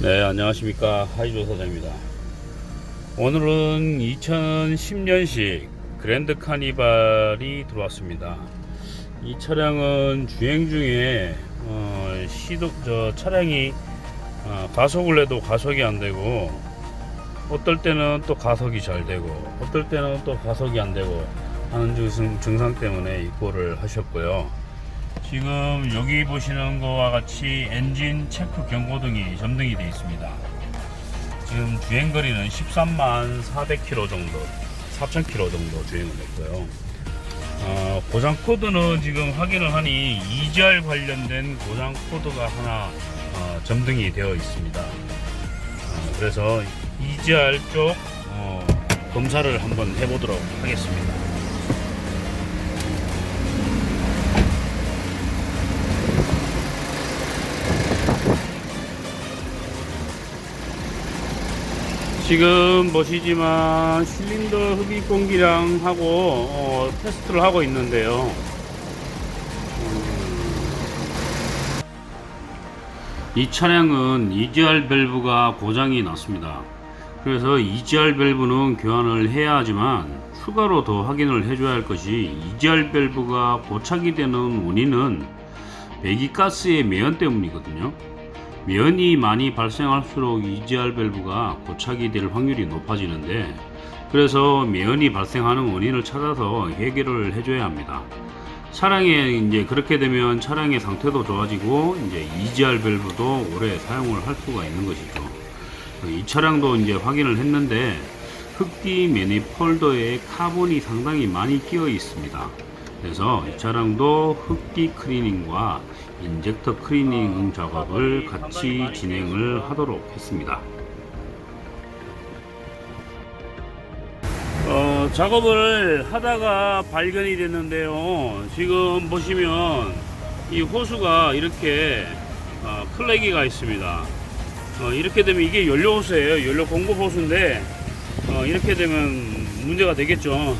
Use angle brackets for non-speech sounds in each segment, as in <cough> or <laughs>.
네, 안녕하십니까. 하이조 사장입니다. 오늘은 2010년식 그랜드 카니발이 들어왔습니다. 이 차량은 주행 중에 어, 시도 저 차량이 어, 가속을 해도 가속이 안 되고 어떨 때는 또 가속이 잘 되고 어떨 때는 또 가속이 안 되고 하는 증상, 증상 때문에 입고를 하셨고요. 지금 여기 보시는 거와 같이 엔진 체크 경고등이 점등이 되어 있습니다. 지금 주행 거리는 13만 400km 정도, 4,000km 정도 주행을 했고요. 어, 고장 코드는 지금 확인을 하니 EGR 관련된 고장 코드가 하나 어, 점등이 되어 있습니다. 어, 그래서 EGR 쪽 어, 검사를 한번 해보도록 하겠습니다. 지금 보시지만 실린더 흡입 공기량 하고 어, 테스트를 하고 있는데요. 음, 이 차량은 EGR 밸브가 고장이 났습니다. 그래서 EGR 밸브는 교환을 해야 하지만 추가로 더 확인을 해줘야 할 것이 EGR 밸브가 고착이 되는 원인은 배기가스의 매연 때문이거든요. 면이 많이 발생할수록 EGR 밸브가 고착이 될 확률이 높아지는데 그래서 면이 발생하는 원인을 찾아서 해결을 해줘야 합니다. 차량에 이제 그렇게 되면 차량의 상태도 좋아지고 이제 EGR 밸브도 오래 사용을 할 수가 있는 것이죠. 이 차량도 이제 확인을 했는데 흡기 매니폴더에 카본이 상당히 많이 끼어 있습니다. 그래서 이 차량도 흡기 클리닝과 인젝터 클리닝 작업을 같이 진행을 하도록 했습니다. 어, 작업을 하다가 발견이 됐는데요. 지금 보시면 이 호수가 이렇게 어, 클래기가 있습니다. 어, 이렇게 되면 이게 연료 호수예요. 연료 공급 호수인데 어, 이렇게 되면 문제가 되겠죠.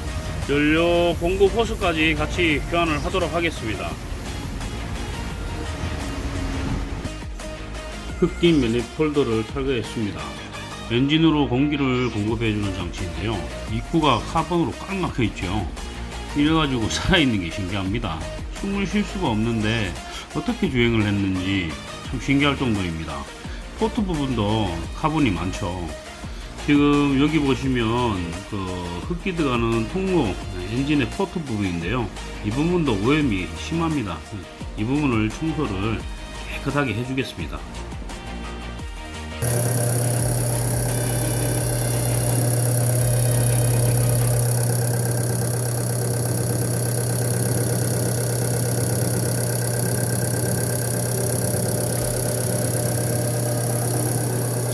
연료 공급 호수까지 같이 교환을 하도록 하겠습니다. 흡기 매니폴더를 탈거했습니다. 엔진으로 공기를 공급해주는 장치인데요. 입구가 카본으로 꽉 막혀 있죠. 이래가지고 <laughs> 살아있는 게 신기합니다. 숨을 쉴 수가 없는데 어떻게 주행을 했는지 참 신기할 정도입니다. 포트 부분도 카본이 많죠. 지금 여기 보시면 그 흡기 들어가는 통로 엔진의 포트 부분인데요. 이 부분도 오염이 심합니다. 이 부분을 청소를 깨끗하게 해주겠습니다.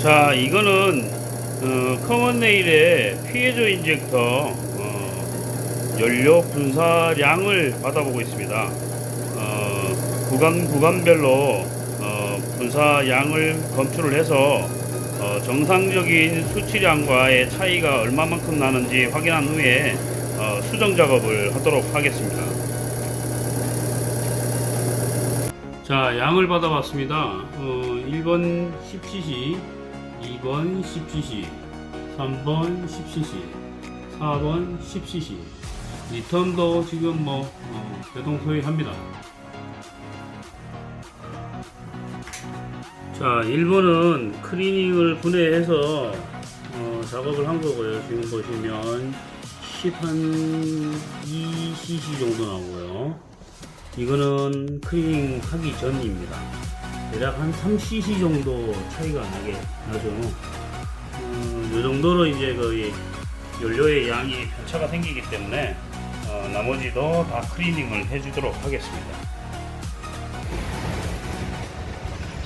자, 이거는 어, 커먼 네일의 피해조 인젝터 어, 연료 분사량을 받아보고 있습니다. 어, 구간 구간별로 어, 분사량을 검출을 해서 어, 정상적인 수치량과의 차이가 얼마만큼 나는지 확인한 후에 어, 수정 작업을 하도록 하겠습니다. 자, 양을 받아봤습니다. 어, 1번 10cc, 2번 10cc, 3번 10cc, 4번 10cc. 리턴도 지금 뭐 어, 대동 소이합니다. 자, 1번은 클리닝을 분해해서 어, 작업을 한 거고요. 지금 보시면 10한 2cc 정도 나오고요. 이거는 클리닝 하기 전입니다. 대략 한 3cc 정도 차이가 나게 나죠. 음, 이 정도로 이제 그 연료의 양이 편차가 생기기 때문에 어, 나머지도 다 클리닝을 해주도록 하겠습니다.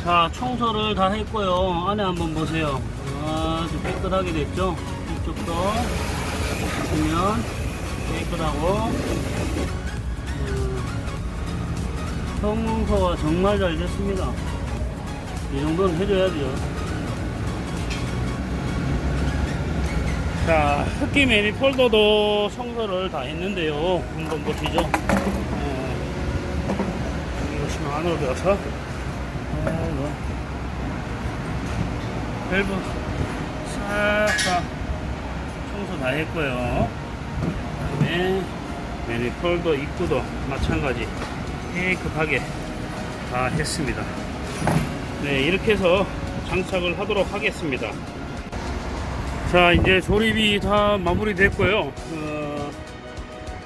자, 청소를 다 했고요. 안에 한번 보세요. 아주 깨끗하게 됐죠? 이쪽도 보시면 깨끗하고 음, 청소가 정말 잘 됐습니다. 이 정도는 해줘야죠. 자, 흡기 매니폴더도 청소를 다 했는데요. 한번 보시죠. 어, 여기 보시면 안으로 들어서 아이고. 밸브 싹다 청소 다 했고요. 그 다음에 매니폴더 입구도 마찬가지 깨끗하게 다 했습니다. 네, 이렇게 해서 장착을 하도록 하겠습니다. 자, 이제 조립이 다 마무리됐고요. 어,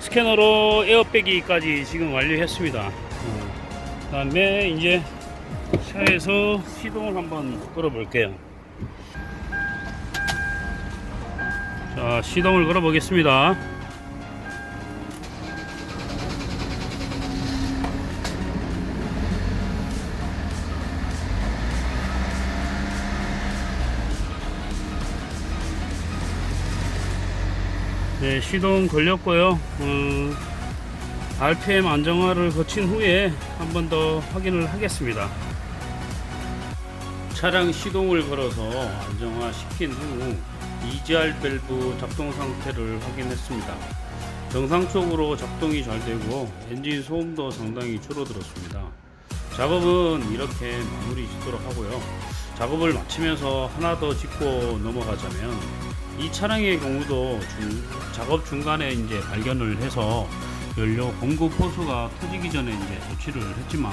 스캐너로 에어백이까지 지금 완료했습니다. 어, 그다음에 이제 차에서 시동을 한번 걸어 볼게요. 자, 시동을 걸어 보겠습니다. 네, 시동 걸렸고요. 음, RPM 안정화를 거친 후에 한 번 더 확인을 하겠습니다. 차량 시동을 걸어서 안정화 시킨 후 EGR 밸브 작동 상태를 확인했습니다. 정상적으로 작동이 잘 되고 엔진 소음도 상당히 줄어들었습니다. 작업은 이렇게 마무리 짓도록 하고요. 작업을 마치면서 하나 더 짚고 넘어가자면 이 차량의 경우도 중- 작업 중간에 이제 발견을 해서 연료 공급 호수가 터지기 전에 이제 조치를 했지만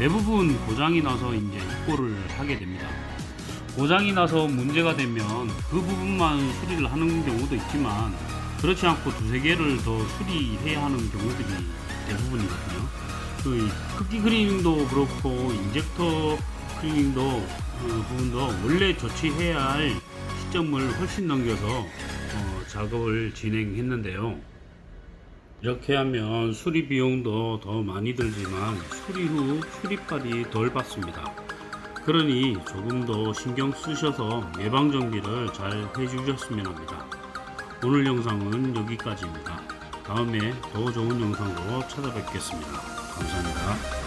대부분 고장이 나서 이제 입고를 하게 됩니다. 고장이 나서 문제가 되면 그 부분만 수리를 하는 경우도 있지만 그렇지 않고 두세 개를 더 수리해야 하는 경우들이 대부분이거든요. 그 크기 클리닝도 그렇고 인젝터 클리닝도 그 부분도 원래 조치해야 할 시점을 훨씬 넘겨서 어, 작업을 진행했는데요. 이렇게 하면 수리 비용도 더 많이 들지만 수리 후 수리빨이 덜 받습니다. 그러니 조금 더 신경 쓰셔서 예방 정비를 잘 해주셨으면 합니다. 오늘 영상은 여기까지입니다. 다음에 더 좋은 영상으로 찾아뵙겠습니다. 감사합니다.